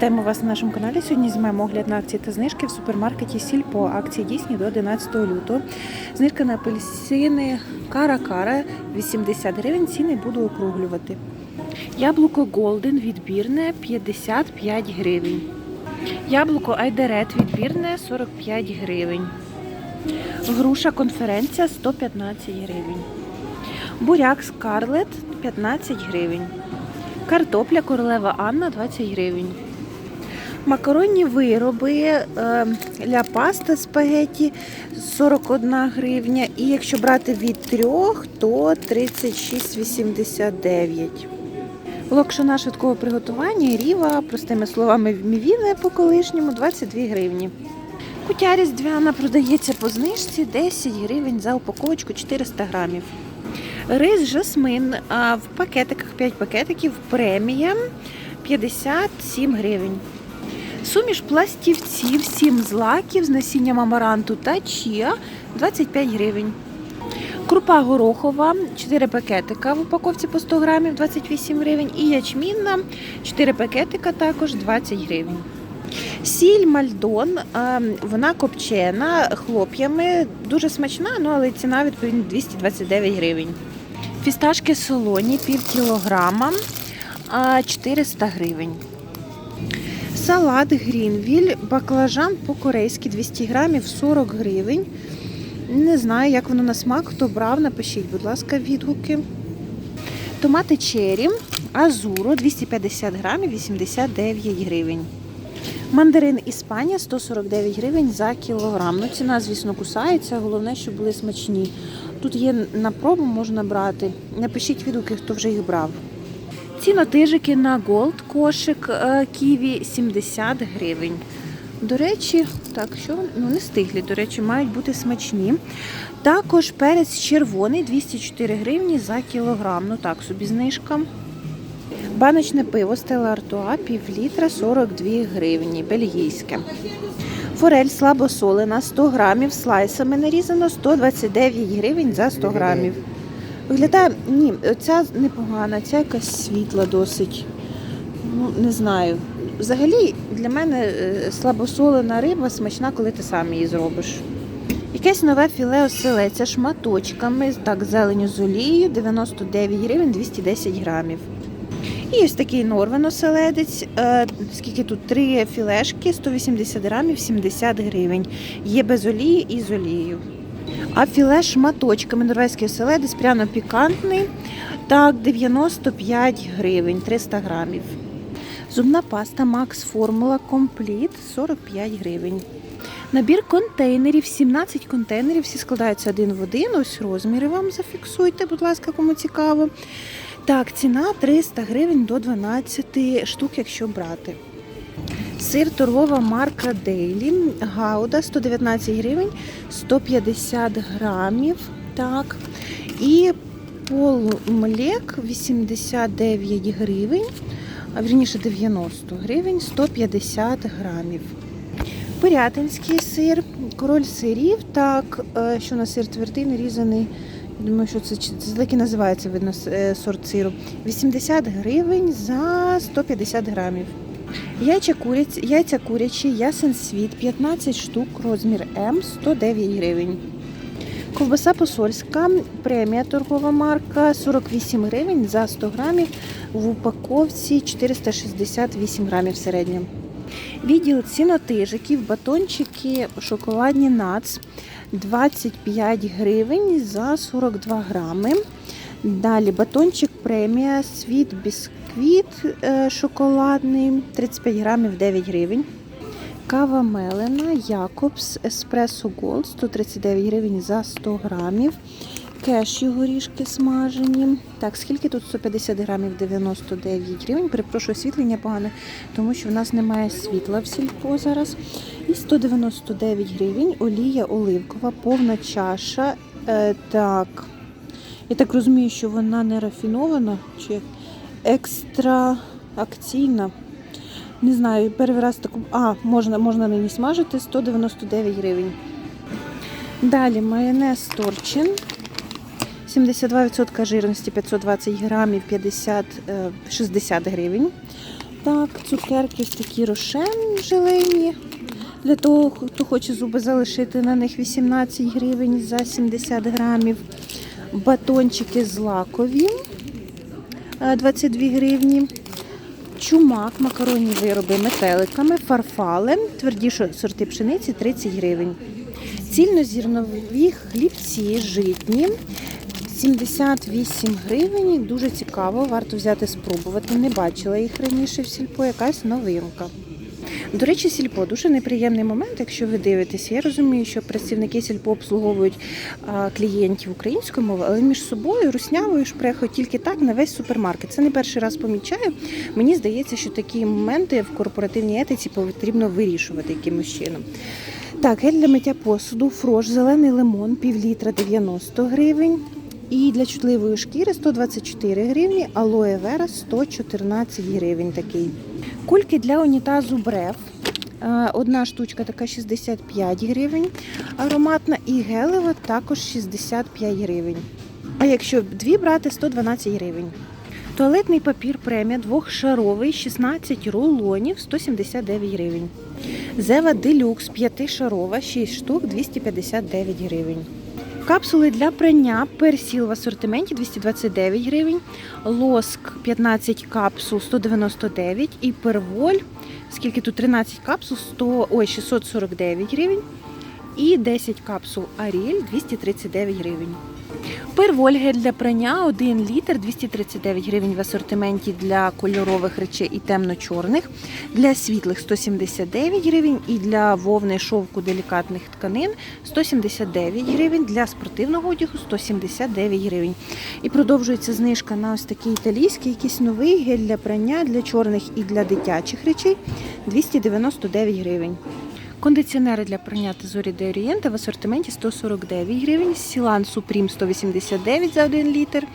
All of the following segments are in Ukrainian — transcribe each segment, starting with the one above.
Вітаємо вас на нашому каналі. Сьогодні знімаємо огляд на акції та знижки в супермаркеті Сільпо. Акції дійсні до 11 лютого. Знижка на апельсини Кара-Кара 80 гривень. Ціни буду округлювати. Яблуко Голден відбірне 55 гривень. Яблуко Айдерет відбірне 45 гривень. Груша конференція 115 гривень. Буряк Скарлет 15 гривень. Картопля королева Анна 20 гривень. Макаронні вироби е, ля паста спагеті 41 гривня. І якщо брати від трьох, то 36,89. Локшина швидкого приготування ріва, простими словами, мівіна по колишньому 22 гривні. Кутя різдвяна продається по знижці 10 гривень за упаковочку 400 грамів. Рис жасмин в пакетиках 5 пакетиків премія 57 гривень. Суміш пластівців 7 злаків з насінням амаранту та чія 25 гривень. Крупа горохова 4 пакетика в упаковці по 100 грамів 28 гривень. І ячмінна 4 пакетика також 20 гривень. Сіль мальдон, вона копчена хлоп'ями, дуже смачна, ну але ціна відповідно 229 гривень. Фісташки солоні пів кілограма 400 гривень. Салат Грінвіль, баклажан по-корейськи 200 грамів 40 гривень. Не знаю, як воно на смак. Хто брав, напишіть, будь ласка, відгуки. Томати чері, азуро 250 грамів 89 гривень. Мандарин Іспанія 149 гривень за кілограм. Ну, ціна, звісно, кусається. Головне, щоб були смачні. Тут є на пробу, можна брати. Напишіть відгуки, хто вже їх брав. Цінотижики на Gold кошик е, ківі 70 гривень. До речі, так, що ну не стиглі, до речі, мають бути смачні. Також перець червоний 204 гривні за кілограм. Ну так, собі знижка. Баночне пиво Стелла Артуа пів літра 42 гривні, бельгійське. Форель слабосолена 100 грамів, слайсами нарізано 129 гривень за 100 грамів. Виглядає, ні, ця непогана, ця якась світла досить. Ну, не знаю. Взагалі, для мене е, слабосолена риба смачна, коли ти сам її зробиш. Якесь нове філе оселеця шматочками, так, зеленю з олією, 99 гривень 210 грамів. І ось такий норвен оселедець, е, скільки тут три філешки, 180 грамів, 70 гривень. Є без олії і з олією. А філе шматочками норвезький оселедець пряно пікантний. Так, 95 гривень, 300 грамів. Зубна паста Max Формула Компліт 45 гривень. Набір контейнерів, 17 контейнерів, всі складаються один в один. Ось розміри вам зафіксуйте, будь ласка, кому цікаво. Так, ціна 300 гривень до 12 штук, якщо брати. Сир торгова марка Дейлі. Гауда 119 гривень, 150 грамів. Так. І полумлек 89 гривень, а вірніше 90 гривень, 150 грамів. Пирятинський сир, король сирів. Так, е, що на сир твердий, нарізаний. Думаю, що це, це так і називається видно е, сорт сиру. 80 гривень за 150 грамів. Яйця куряці, яйця курячі, ясен світ, 15 штук, розмір М, 109 гривень. Ковбаса посольська, премія торгова марка, 48 гривень за 100 грамів, в упаковці 468 грамів середньо. Відділ цінотижиків, батончики, шоколадні нац 25 гривень за 42 грами. Далі батончик премія, світ бісквіт е, шоколадний 35 грамів 9 гривень. Кава мелена, Якобс, Еспресо Голд 139 гривень за 100 грамів. Кешю горішки смажені. Так, скільки тут 150 грамів 99 гривень. Перепрошую, освітлення погане, тому що в нас немає світла в сільпо зараз. І 199 гривень. Олія оливкова, повна чаша. Е, так. Я так розумію, що вона не рафінована чи екстра акційна. Не знаю, перший раз таку. А, можна, можна нині смажити 199 гривень. Далі майонез Торчин. 72% жирності 520 грамів 50, е, 60 гривень. Так, цукерки такі рошен желейні. Для того, хто хоче зуби залишити на них 18 гривень за 70 грамів. Батончики злакові е, 22 гривні. Чумак, макаронні вироби метеликами, фарфалем, тверді сорти пшениці 30 гривень. Цільнозірнові хлібці житні 78 гривень. Дуже цікаво, варто взяти спробувати. Не бачила їх раніше в сільпо, якась новинка. До речі, сільпо дуже неприємний момент, якщо ви дивитесь. Я розумію, що працівники сільпо обслуговують клієнтів українською мовою, але між собою руснявою шпрехають тільки так на весь супермаркет. Це не перший раз помічаю. Мені здається, що такі моменти в корпоративній етиці потрібно вирішувати якимось чином. Так, гель для миття посуду, фрош, зелений лимон, пів літра 90 гривень. І для чутливої шкіри 124 гривні, алоe вера 114 гривень такий. Кульки для унітазу брев. Е, Одна штучка така 65 гривень, ароматна і гелева також 65 гривень. А якщо дві брати, 112 гривень. Туалетний папір премія двохшаровий 16 рулонів 179 гривень. Зева Делюкс 5-шарова 6 штук 259 гривень. Капсули для прання. Персіл в асортименті 229 гривень, лоск 15 капсул 199 і перволь, скільки тут 13 капсул 100, ой, 649 гривень. І 10 капсул Аріль 239 гривень. Перволь гель для прання 1 літр 239 гривень в асортименті для кольорових речей і темно-чорних, для світлих 179 гривень і для вовни шовку делікатних тканин 179 гривень, для спортивного одягу 179 гривень. І продовжується знижка на ось такий італійський, якийсь новий гель для прання для чорних і для дитячих речей 299 гривень. Кондиціонери для прийняти Зорі де Орієнта в асортименті 149 гривень, Сілан Супрім 189 за 1 літр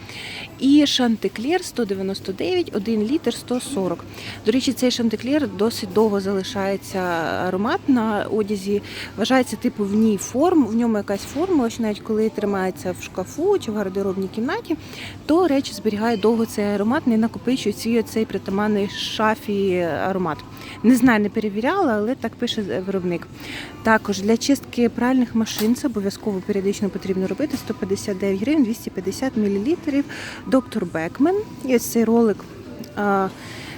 і Шантеклер 199, 1 літр 140. До речі, цей Шантеклер досить довго залишається аромат на одязі. Вважається типу в ній форм, в ньому якась формула, що навіть коли тримається в шкафу чи в гардеробній кімнаті, то речі зберігає довго цей аромат, не накопичує цей притаманний шафі аромат. Не знаю, не перевіряла, але так пише виробник. Також для чистки пральних машин це обов'язково періодично потрібно робити 159 гривень, 250 мл. Доктор Бекмен. І ось цей ролик. а,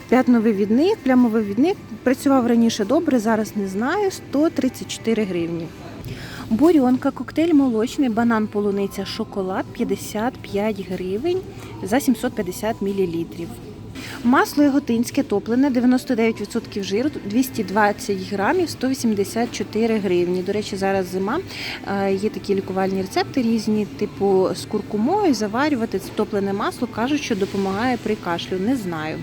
П'ятновий відник, плямовий відник. Працював раніше добре, зараз не знаю. 134 гривні. Бурьонка, коктейль молочний, банан, полуниця, шоколад 55 гривень за 750 мл. Масло яготинське топлене, 99% жиру, 220 грамів, 184 гривні. До речі, зараз зима. Е, Є такі лікувальні рецепти різні, типу з куркумою, заварювати це топлене масло. Кажуть, що допомагає при кашлю. Не знаю.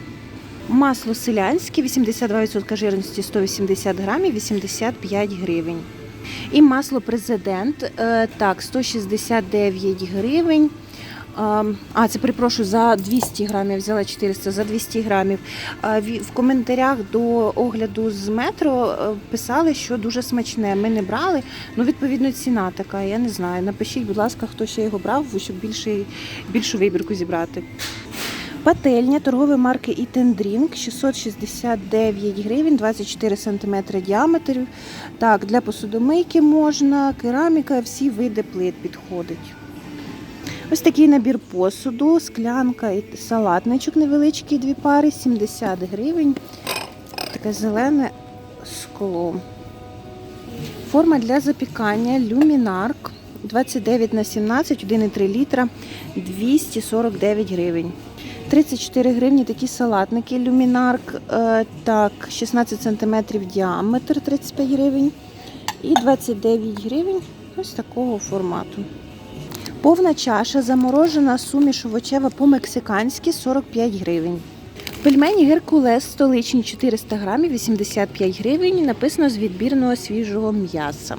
Масло селянське, 82% жирності, 180 грамів, 85 гривень. І масло президент, е, так, 169 гривень. А, А, це перепрошую, за 200 грамів взяла 400, за 200 грамів. В коментарях до огляду з метро е, писали, що дуже смачне. Ми не брали. Ну, відповідно, ціна така. Я не знаю. Напишіть, будь ласка, хто ще його брав, щоб більше, більшу вибірку зібрати. Пательня торгової марки Eat Drink 669 гривень, 24 см діаметр. Так, для посудомийки можна, кераміка, всі види плит підходить. Ось такий набір посуду, склянка і салатничок невеличкий, дві пари, 70 гривень. Таке зелене скло. Форма для запікання люмінарк 29 на 17, 1,3 літра, 249 гривень. 34 гривні такі салатники люмінарк, е, так, 16 см діаметр 35 гривень. І 29 гривень ось такого формату. Повна чаша заморожена суміш овочева по-мексиканськи 45 гривень. Пельмені Геркулес столичні 400 грамів 85 гривень. Написано з відбірного свіжого м'яса.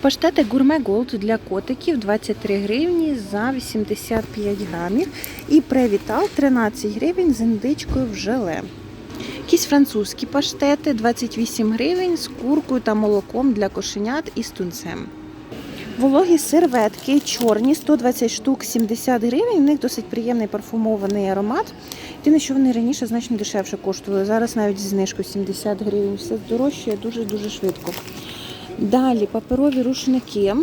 Паштети Гурме Голд для котиків 23 гривні за 85 грамів. І Превітал 13 гривень з індичкою в желе. Якісь французькі паштети 28 гривень з куркою та молоком для кошенят і з тунцем. Вологі серветки чорні, 120 штук, 70 гривень. У них досить приємний парфумований аромат. Єдине, що вони раніше значно дешевше коштували. Зараз навіть зі знижкою 70 гривень. Все дорожче дуже-дуже швидко. Далі паперові рушники.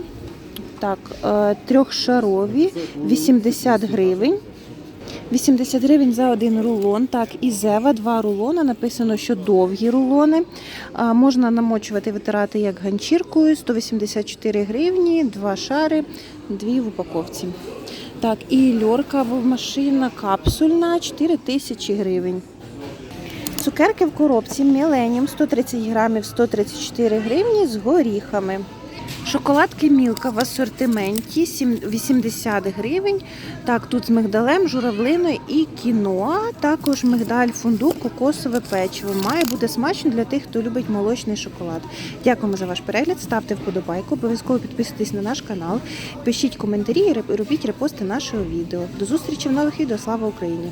Так, е, трьохшарові, 80 гривень. 80 гривень за один рулон. Так, і Зева, два рулона. Написано, що довгі рулони. А, можна намочувати, витирати як ганчіркою. 184 гривні, два шари, дві в упаковці. Так, і льорка машина капсульна 4 тисячі гривень. Цукерки в коробці Millennium 130 грамів 134 гривні з горіхами. Шоколадки Мілка в асортименті сім- 80 гривень. Так, тут з мигдалем, журавлиною і кіноа. Також мигдаль, фундук, кокосове печиво. Має бути смачно для тих, хто любить молочний шоколад. Дякуємо за ваш перегляд. Ставте вподобайку, обов'язково підписуйтесь на наш канал, пишіть коментарі і робіть репости нашого відео. До зустрічі в нових відео. Слава Україні!